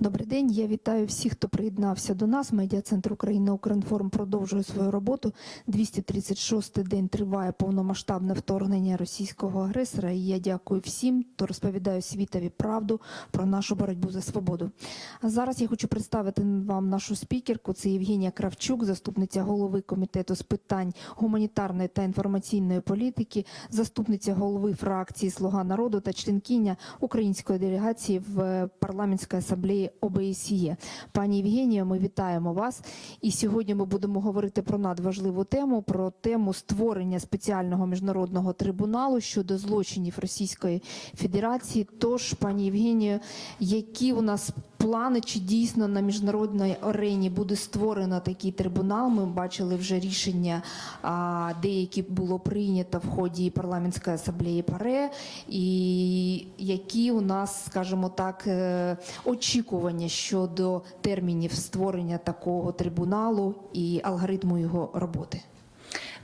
Добрий день. Я вітаю всіх, хто приєднався до нас. Медіа центр Україна Укрінформ продовжує свою роботу. 236-й день триває повномасштабне вторгнення російського агресора. І я дякую всім, хто розповідає світові правду про нашу боротьбу за свободу. А зараз я хочу представити вам нашу спікерку. Це Євгенія Кравчук, заступниця голови комітету з питань гуманітарної та інформаційної політики, заступниця голови фракції Слуга народу та членкиня української делегації в парламентській асамблеї ОБСЄ. Пані Євгенія, ми вітаємо вас. І сьогодні ми будемо говорити про надважливу тему: про тему створення спеціального міжнародного трибуналу щодо злочинів Російської Федерації. Тож, пані Євгенію, які у нас плани, чи дійсно на міжнародній арені буде створено такий трибунал? Ми бачили вже рішення, деякі було прийнято в ході парламентської асамблеї ПАРЕ, і які у нас, скажімо так, е, очікування щодо термінів створення такого трибуналу і алгоритму його роботи.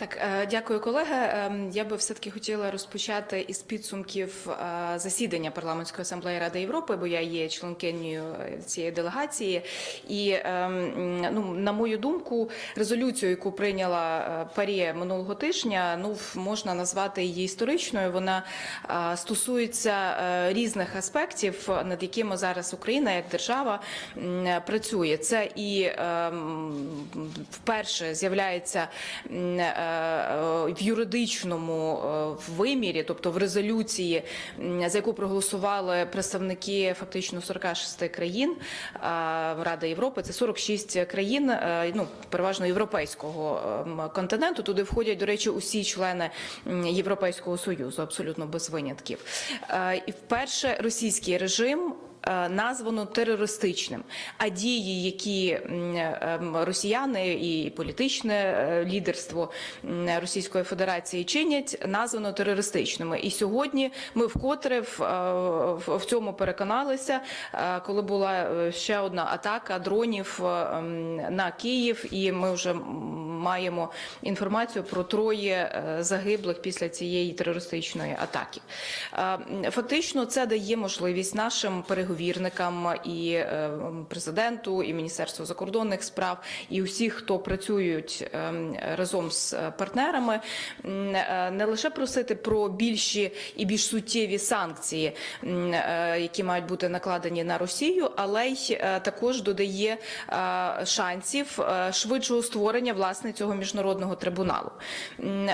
Так, е, дякую, колеги. Ем, Я би все таки хотіла розпочати із підсумків е, засідання парламентської асамблеї Ради Європи, бо я є членкинею е, цієї делегації. І ем, ну, на мою думку, резолюцію, яку прийняла Парі минулого тижня, ну можна назвати її історичною. Вона стосується різних аспектів, над якими зараз Україна як держава працює. Це і ем, вперше з'являється в юридичному е, вимірі, тобто в резолюції, за яку проголосували представники фактично 46 країн е, Ради Європи. Це 46 країн, е, ну переважно європейського ем, континенту. Туди входять, до речі, усі члени Європейського союзу, абсолютно без винятків. Е, І вперше російський режим е, названо терористичним. А дії, які ем, росіяни і політичне е, лідерство Російської Федерації чинять, названо терористичними. І сьогодні ми вкотре в, е, цьому переконалися, е, коли була е, ще одна атака дронів е, на Київ, і ми вже маємо інформацію про троє е, загиблих після цієї терористичної атаки. Е, Фактично, це дає можливість нашим переговірникам і е, президенту, і Міністерству закордонних справ, і усіх, хто працюють е, разом з партнерами, не лише просити про більші і більш суттєві санкції, які мають бути накладені на Росію, але й також додає шансів швидшого створення власне цього міжнародного трибуналу.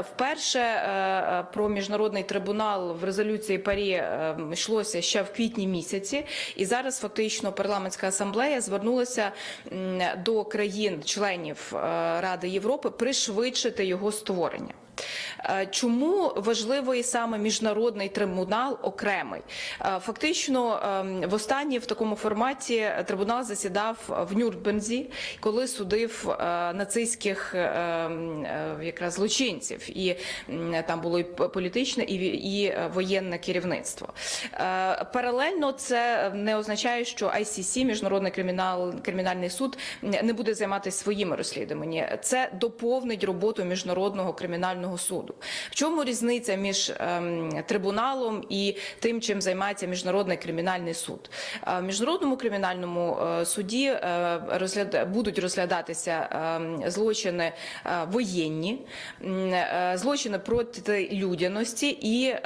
Вперше е, е, про міжнародний трибунал в резолюції Парі е, йшлося ще в квітні місяці, і зараз фактично парламентська асамблея звернулася до країн-членів Ради Європи пришвидшити його створення. Е, Чому важливий саме міжнародний трибунал окремий? Е, Фактично, ем, востаннє в такому форматі трибунал засідав в Нюрнберзі, коли судив е, нацистських е, м, е, якраз злочинців, і там було і політичне, і і воєнне керівництво. Паралельно це не означає, що ICC, міжнародний кримінал, кримінальний суд, не буде займатися своїми розслідуваннями. Це доповнить роботу міжнародного кримінального суду. В чому різниця між ем, трибуналом і тим, чим займається міжнародний кримінальний суд? Е, В міжнародному кримінальному е, суді е, розгляд... будуть розглядатися ем, злочини воєнні, злочини проти людяності і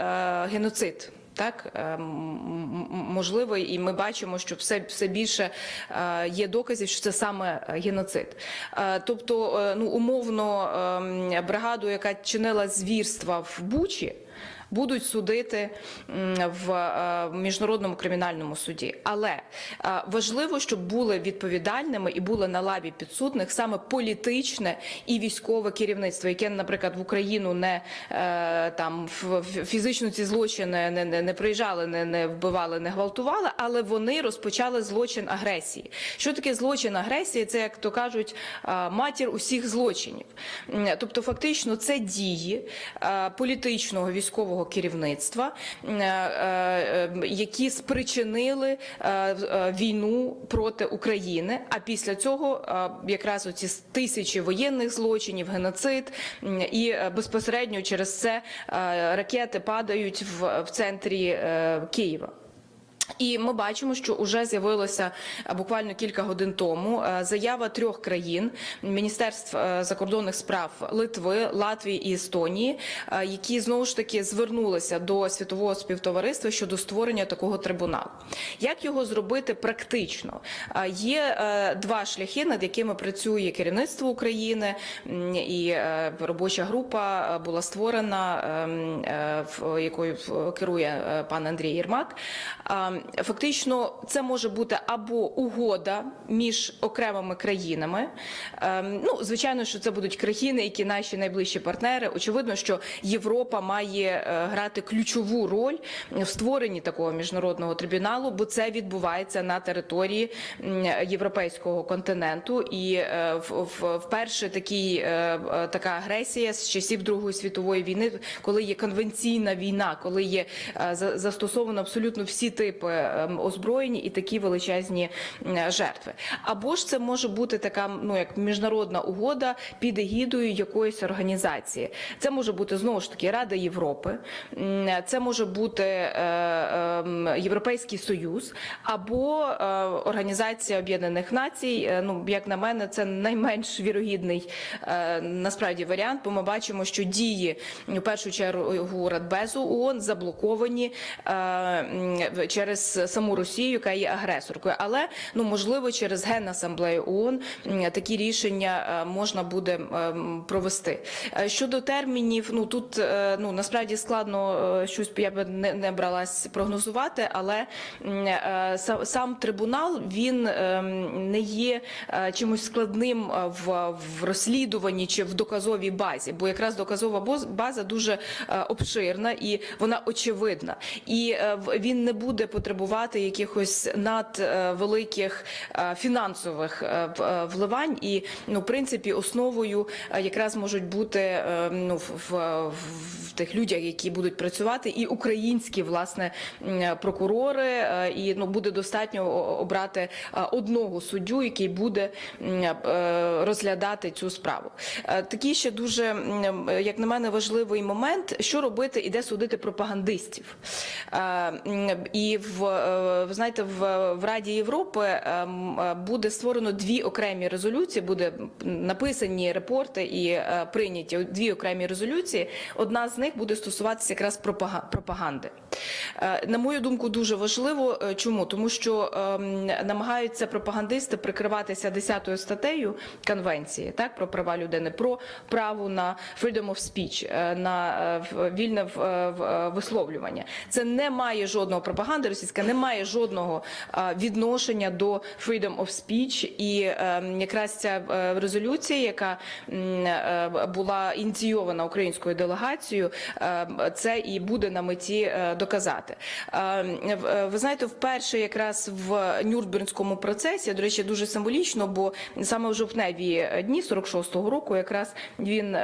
геноцид. Так е, м- м- можливий, і ми бачимо, що все, все більше е, є доказів, що це саме е, геноцид. Тобто, ну умовно, ем, бригаду, яка чинила звірства в Бучі. Будуть судити в міжнародному кримінальному суді, але важливо, щоб були відповідальними і були на лаві підсудних саме політичне і військове керівництво, яке, наприклад, в Україну не там фізично ці злочини не, не, не приїжджали, не, не вбивали, не гвалтували, але вони розпочали злочин агресії. Що таке злочин агресії? Це як то кажуть, е, матір усіх злочинів. Тобто, фактично, це дії е, політичного військового керівництва, е, які спричинили війну проти України. А після цього якраз оці тисячі воєнних злочинів, геноцид, і безпосередньо через це ракети падають в, в центрі е, Києва. І ми бачимо, що вже з'явилося е, буквально кілька годин тому е, заява трьох країн міністерств е, закордонних справ Литви, Латвії і Естонії, які знову ж таки звернулися до світового співтовариства щодо створення такого трибуналу. Як його зробити практично? Є два шляхи, над якими працює керівництво України, і робоча група була створена, ем, якою керує пан Андрій Єрмак. А, Фактично, це може бути або угода між окремими країнами. Ем, Ну, звичайно, що це будуть країни, які наші найближчі партнери. Очевидно, що Європа має е, грати ключову роль в створенні такого міжнародного трибуналу, бо це відбувається на території європейського континенту. І е, вперше такий, е, е, така агресія з часів Другої світової війни, коли є конвенційна війна, коли є е, за- застосовано абсолютно всі типи ем, озброєння і такі величезні жертви. Або ж це може бути така ну як міжнародна угода під егідою якоїсь організації. Це може бути знову ж таки Рада Європи, це може бути е, ем, Європейський Союз або е, Організація Об'єднаних Націй. Е, Ну як на мене, це найменш вірогідний насправді варіант, бо ми бачимо, що дії в першу чергу Радбезу ООН заблоковані в- через саму Росію, яка є агресоркою. Але ну можливо через Генасамблею ООН такі рішення е, можна буде провести. Е, Щодо термінів, ну тут е, ну насправді складно щось я би не, не бралась прогнозувати, але сам, трибунал він ем, не є чимось складним в, в розслідуванні чи в доказовій базі, бо якраз доказова база дуже обширна і вона очевидна. І він не буде потребувати якихось надвеликих фінансових е, в- е, вливань. І ну, в принципі, основою е, якраз можуть бути е, ну, в, в, в тих людях, які будуть працювати, і українські власне прокурори. е, І ну буде достатньо обрати е, одного суддю, який буде е, розглядати цю справу. Е, Такий ще дуже, як на мене, важливий момент, що робити і де судити пропагандистів. Е, І в е, знаєте, в, в Раді Європи е, м, е, буде створено дві окремі резолюції, буде написані репорти і е, прийняті дві окремі резолюції. Одна з них буде стосуватися якраз пропаганди. На мою думку, дуже важливо. Чому? Тому що ем, намагаються пропагандисти прикриватися 10 статтею конвенції, так про права людини, про право на freedom of speech, на вільне висловлювання. Це не має жодного пропаганди російська, не має жодного відношення до freedom of speech. І ем, якраз ця е, резолюція, яка е, була ініційована українською делегацією, е, це і буде на меті е, доказати. Е, в- е, Ви знаєте, вперше якраз в Нюрнбернському процесі, до речі, дуже символічно, бо саме в жовтневі дні 46-го року якраз він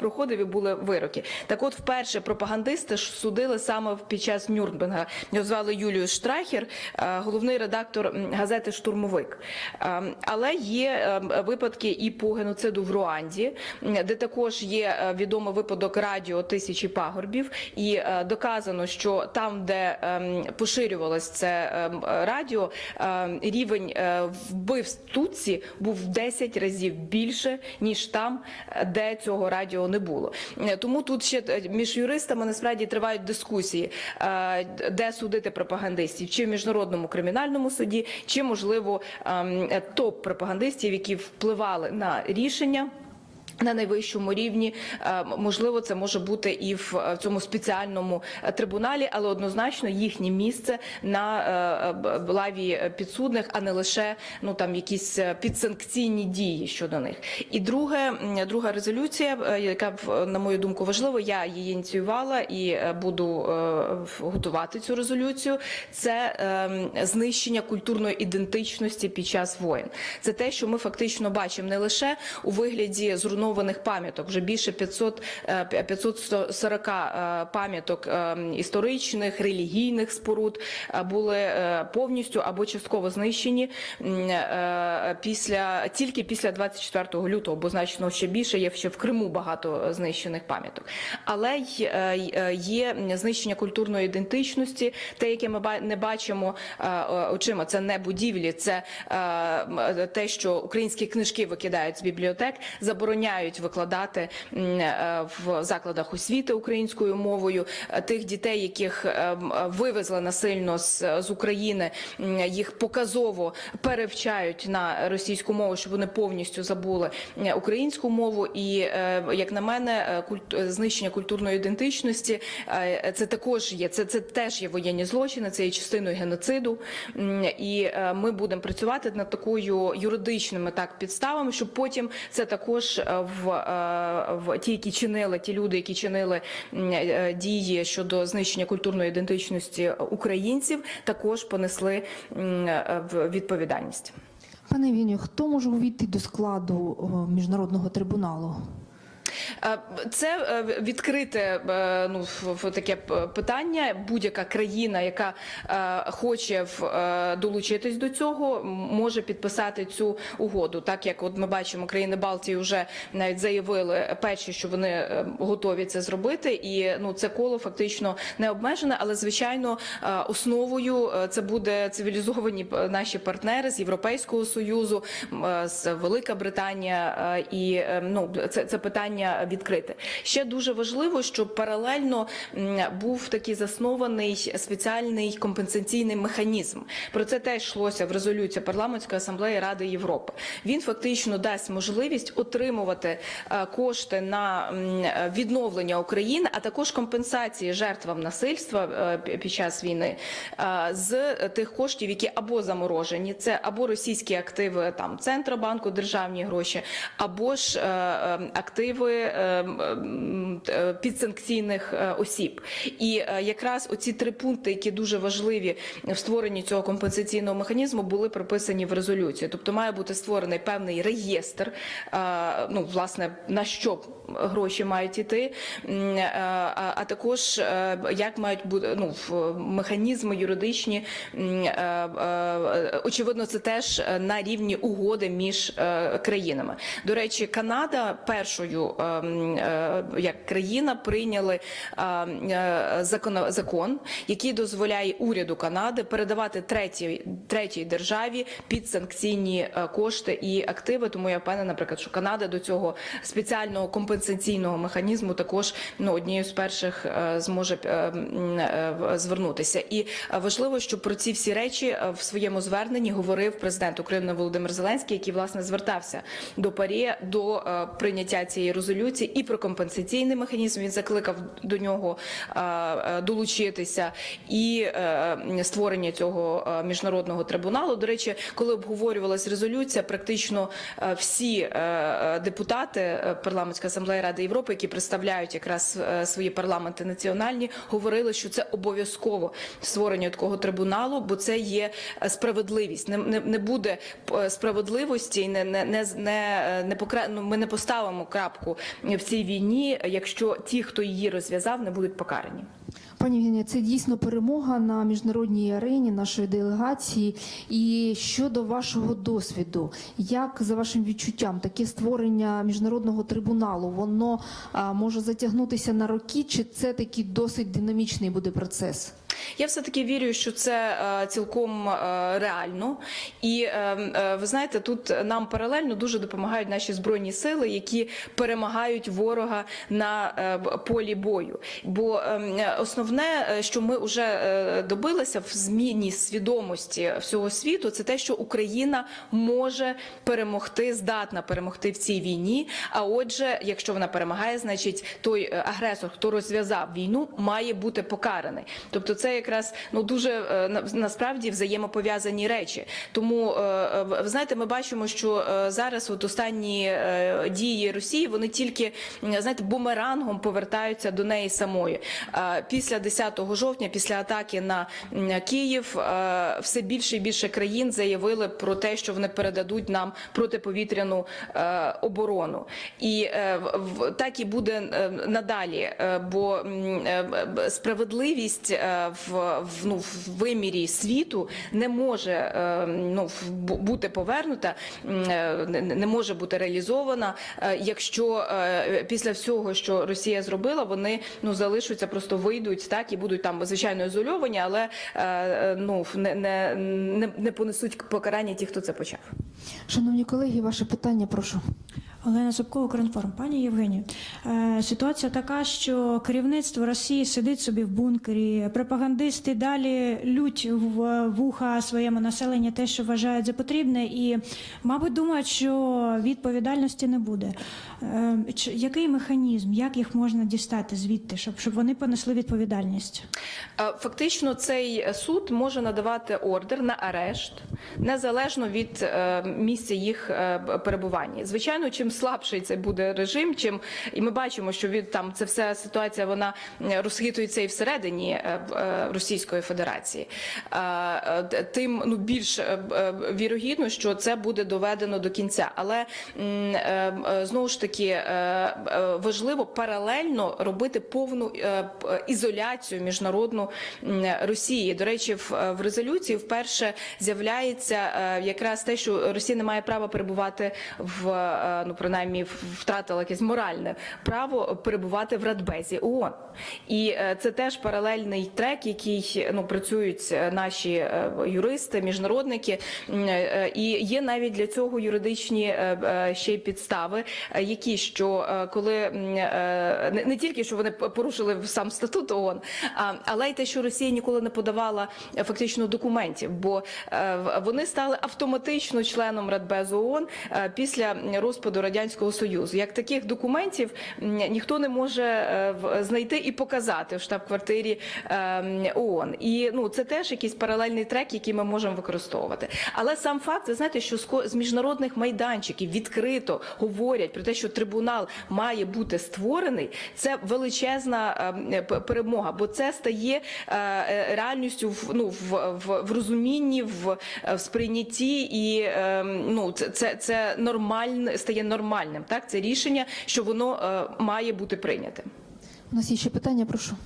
проходив і були вироки. Так от, вперше пропагандисти судили саме під час Нюрнберга. Його звали Юліус Штрахер, е, головний редактор газети Штурмовик. Е, Але є е, випадки і по геноциду в Руанді, де також є відомий випадок радіо тисячі пагорбів, і доказано, що там, де ем, поширювалось це ем, радіо, ем, рівень вбивств Тутсі був в 10 разів більше ніж там, де цього радіо не було. Тому тут ще між юристами насправді тривають дискусії, де судити пропагандистів, чи в міжнародному кримінальному суді, чи можливо ем, е, топ пропагандистів, які впливали на рішення. На найвищому рівні Е, можливо, це може бути і в е, цьому спеціальному е, трибуналі, але однозначно їхнє місце на лаві підсудних, а не лише ну там якісь підсанкційні дії щодо них. І друге, друга резолюція, яка на мою думку важлива, я її ініціювала і буду готувати цю резолюцію. Це е, знищення культурної ідентичності під час воєн. Це те, що ми фактично бачимо не лише у вигляді зруйнування встановлених пам'яток. Вже більше 500, е, 540 е, пам'яток е, історичних, релігійних споруд е, були е, повністю або частково знищені е, після тільки після 24 лютого, бо значно ще більше є ще в Криму багато знищених пам'яток. Але е, е, є знищення культурної ідентичності, те, яке ми не бачимо е, е, очима. Це не будівлі, це е, е, те, що українські книжки викидають з бібліотек, забороняють викладати е, в закладах освіти українською мовою Е, тих дітей, яких е, вивезли насильно з, з України, їх показово перевчають на російську мову, щоб вони повністю забули українську мову. І як на мене, знищення культурної ідентичності це також є. Це, це теж є воєнні злочини, це є частиною геноциду. І ми будемо працювати над такою юридичними так підставами, щоб потім це також в, е, в ті, які чинили, ті люди, які чинили е, дії щодо знищення культурної ідентичності українців, також понесли е, відповідальність. Пане Віню, хто може увійти до складу міжнародного трибуналу? Е, Це е, відкрите е, ну, таке питання. Будь-яка країна, яка хоче долучитись до цього, може підписати цю угоду. Так як от ми бачимо, країни Балтії вже навіть заявили перші, що вони готові це зробити, і ну це коло фактично не обмежене, але звичайно основою це буде цивілізовані наші партнери з Європейського союзу, з Велика Британія, і ну це, це питання відкрите. Ще дуже важливо, щоб паралельно був такий заснований спеціальний компенсаційний механізм. Про це теж йшлося в резолюції парламентської асамблеї Ради Європи. Він фактично дасть можливість отримувати е, кошти на відновлення України, а також компенсації жертвам насильства е, під час війни е, з тих коштів, які або заморожені, це або російські активи там Центробанку, державні гроші, або ж активи підсанкційних е, осіб. І е, якраз оці три пункти, які дуже важливі в створенні цього компенсаційного механізму, були прописані в резолюції. Тобто має бути створений певний реєстр, е, ну власне на що гроші мають іти, е, а також е, як мають бути ну механізми юридичні. е, е, Очевидно, це теж е, на рівні угоди між е, країнами. До речі, Канада першою е, е, як країна прийняли е, е, закон, який дозволяє уряду Канади передавати третій, третій державі підсанкційні е, кошти і активи. Тому я впевнена, наприклад, що Канада до цього спеціального компенсаційного механізму також ну однією з перших е, зможе е, е, звернутися. І е, важливо, щоб про ці всі речі е, в своєму зверненні говорив президент України Володимир Зеленський, який власне звертався до ПАРЄ до е, прийняття цієї резолюції і про компенсаційний механізм. Він закликав до нього е, е, долучитися і е, створення цього міжнародного трибуналу. До речі, коли обговорювалась резолюція, практично всі депутати парламентської асамблеї Ради Європи, які представляють якраз свої парламенти національні, говорили, що це обов'язково створення такого трибуналу, бо це є справедливість. Не, не, не буде справедливості, не, не, не, не, не покра... ну, ми не поставимо крапку в цій війні, якщо ті, хто її розв'язав, не будуть покарані. Пані Віня, це дійсно перемога на міжнародній арені нашої делегації. І щодо вашого досвіду, як за вашим відчуттям, таке створення міжнародного трибуналу, воно а, може затягнутися на роки, чи це такий досить динамічний буде процес? Я все таки вірю, що це е, цілком е, реально, і е, ви знаєте, тут нам паралельно дуже допомагають наші збройні сили, які перемагають ворога на полі бою. Бо е, основне, що ми вже добилися в зміні свідомості всього світу, це те, що Україна може перемогти, здатна перемогти в цій війні. А отже, якщо вона перемагає, значить той агресор, хто розв'язав війну, має бути покараний. Тобто, це якраз ну дуже е, на- насправді взаємопов'язані речі. Тому е, е, ви знаєте, ми бачимо, що зараз от останні дії Росії вони тільки знаєте бумерангом повертаються до неї самої. Після 10 жовтня, після атаки на Київ, все більше і більше країн заявили про те, що вони передадуть нам протиповітряну оборону, і в- в- так і буде надалі, бо справедливість е, в, ну, в вимірі світу не може е, ну, бути повернута, е, не- може бути реалізована, е, якщо після всього, що Росія зробила, вони ну залишаться, просто вийдуть так і будуть там звичайно ізольовані, але ну не, не, не, не понесуть покарання ті, хто це почав. Шановні колеги, ваше питання, прошу. Олена Зубкова, Укрінформ. Пані Євгенію, е, ситуація така, що керівництво Росії сидить собі в бункері, пропагандисти далі лють в вуха своєму населенню те, що вважають за потрібне, і, мабуть, думають, що відповідальності не буде. Е, Який механізм, як їх можна дістати звідти, щоб, вони понесли відповідальність? Е, Фактично, цей суд може надавати ордер на арешт незалежно від місця їх перебування. Звичайно, чим слабший це буде режим, чим і ми бачимо, що від там це вся ситуація вона е, розхитується і всередині е, е, Російської Федерації. Тим ну більш вірогідно, що це буде доведено до кінця. Але знову ж таки важливо паралельно робити повну ізоляцію міжнародну Росії. До речі, в, резолюції вперше з'являється якраз те, що Росія не має права перебувати в ну принаймні втратила якесь моральне право перебувати в Радбезі ООН. І е, це теж паралельний трек, який ну працюють е, наші е, юристи, міжнародники, і є навіть для цього юридичні ще й підстави, які що коли не, тільки що вони порушили сам статут ООН, але й те, що Росія ніколи не подавала фактично документів, бо вони стали автоматично членом Радбезу ООН після розпаду радянського союзу. Як таких документів ніхто не може е, знайти і показати в штаб-квартирі е, ООН. І ну це теж якийсь паралельний трек, який ми можемо використовувати. Але сам факт, ви знаєте, що з міжнародних майданчиків відкрито говорять про те, що трибунал має бути створений. Це величезна е, перемога, бо це стає е, е, реальністю в ну в, в, в розумінні, в, в сприйнятті, і е, ну це, це, це нормальне стає нормальним. Так, це рішення, що воно е, має бути прийнятим. У нас є ще питання, прошу.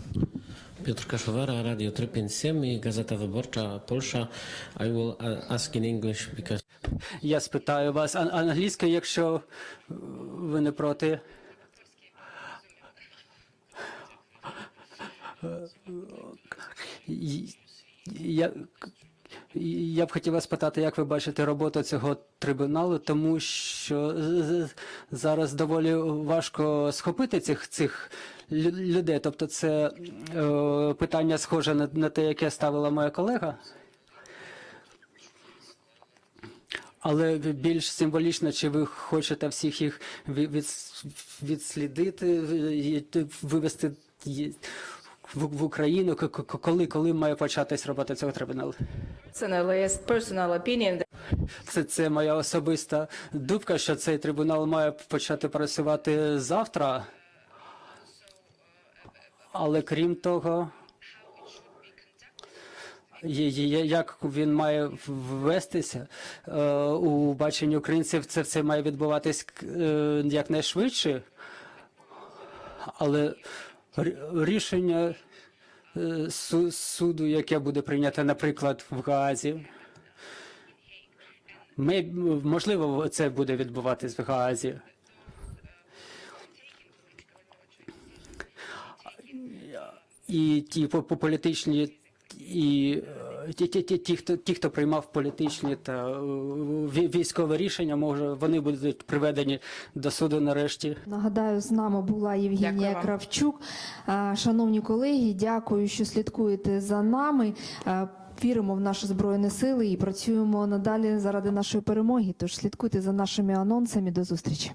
Piotr Kaszowara, Radio 357 i Gazeta Wyborcza Polsza. I will uh, ask in English because Я спитаю вас ан- англійською, якщо е, ви не проти. Я, я б хотіла спитати, як ви бачите роботу цього трибуналу, тому що зараз доволі важко схопити цих цих людей. Тобто, це е, питання схоже на, на те, яке ставила моя колега. Але більш символічно, чи ви хочете всіх їх ві- від- відслідити, вивести в, в Україну, коли, коли має початись робота цього трибуналу? Це. Це, моя особиста думка, що цей трибунал має почати працювати завтра. Але крім того, як він має ввестися е, у баченні українців, це все має відбуватись е, якнайшвидше. Але рішення е, суду, яке буде прийнято, наприклад, в Гаазі, ми, можливо, це буде відбуватись в Гаазі. І ті по, по політичні, і ті, ті, ті, ті, хто, ті, хто приймав політичні та е, військові рішення, може, вони будуть приведені до суду нарешті. Нагадаю, з нами була Євгенія Дякую. Кравчук. Шановні колеги, дякую, що слідкуєте за нами. Віримо в наші збройні сили і працюємо надалі заради нашої перемоги. Тож слідкуйте за нашими анонсами. До зустрічі.